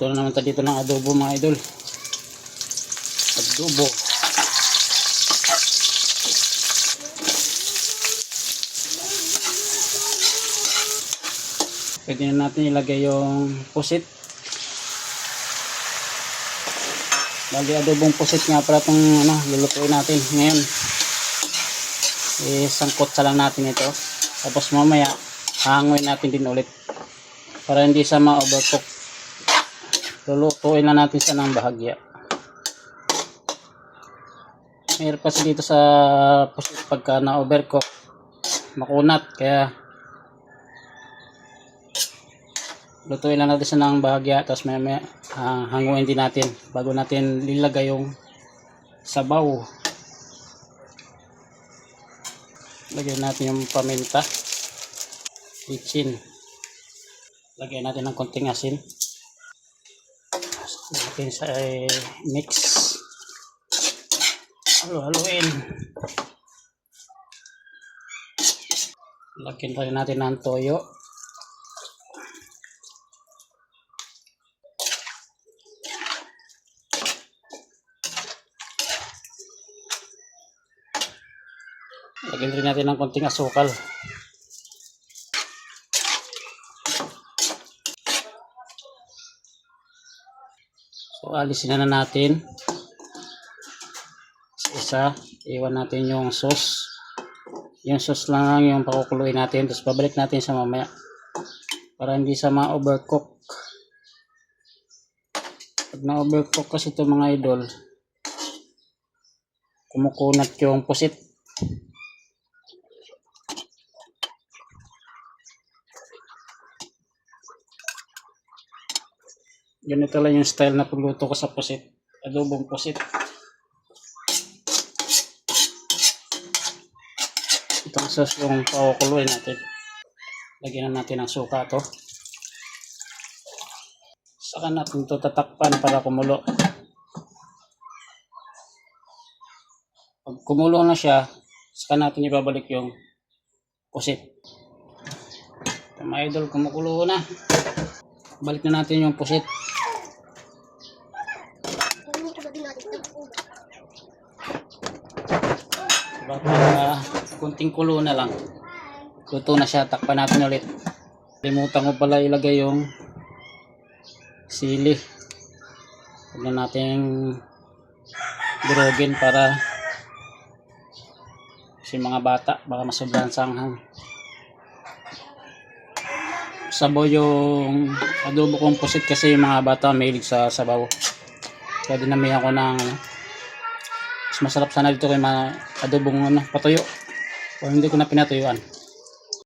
Ito na naman dito ng adobo mga idol. Adobo. Pwede na natin ilagay yung pusit. Bali adobong pusit nga pala itong ano, lulutuin natin ngayon. Isangkot sa lang natin ito. Tapos mamaya, hangoy natin din ulit. Para hindi siya ma-overcook. Lulutuin na natin siya ng bahagya. Mayroon kasi dito sa pusit pagka na-overcook. Makunat. Kaya lutuin lang natin siya ng bahagya. Tapos may, may ah, hanguin din natin bago natin lilagay yung sabaw. Lagyan natin yung paminta. Kitchen. Lagyan natin ng konting asin. Natin sa eh, mix. Halo-haloin. Lagyan rin natin ng toyo. Lagyan rin natin ng konting asukal. So, alisin na natin. Isa, iwan natin yung sauce. Yung sauce lang yung pakukuluin natin. Tapos, babalik natin sa mamaya. Para hindi sa ma-overcook. Pag na-overcook kasi ito mga idol, kumukunat yung pusit. Ganito lang yung style na pagluto ko sa pusit. Adobong pusit. Itong sauce yung pakukuluin natin. Lagyan na natin ng suka to. Saka natin to tatakpan para kumulo. Pag kumulo na siya, saka natin ibabalik yung pusit. Ito, Mga idol, kumukulo na. Balik na natin yung pusit. Diba, para kunting kulo na lang. Luto na siya. Takpan natin ulit. Limutan ko pala ilagay yung sili. Huwag na natin durugin para si mga bata baka masobrahan sanghang. Sabaw yung adobo kong pusit kasi yung mga bata mahilig sa sabaw. Kaya dinamihan ko ng mas masarap sana dito kay mga adobong ano, patuyo. O hindi ko na pinatuyuan.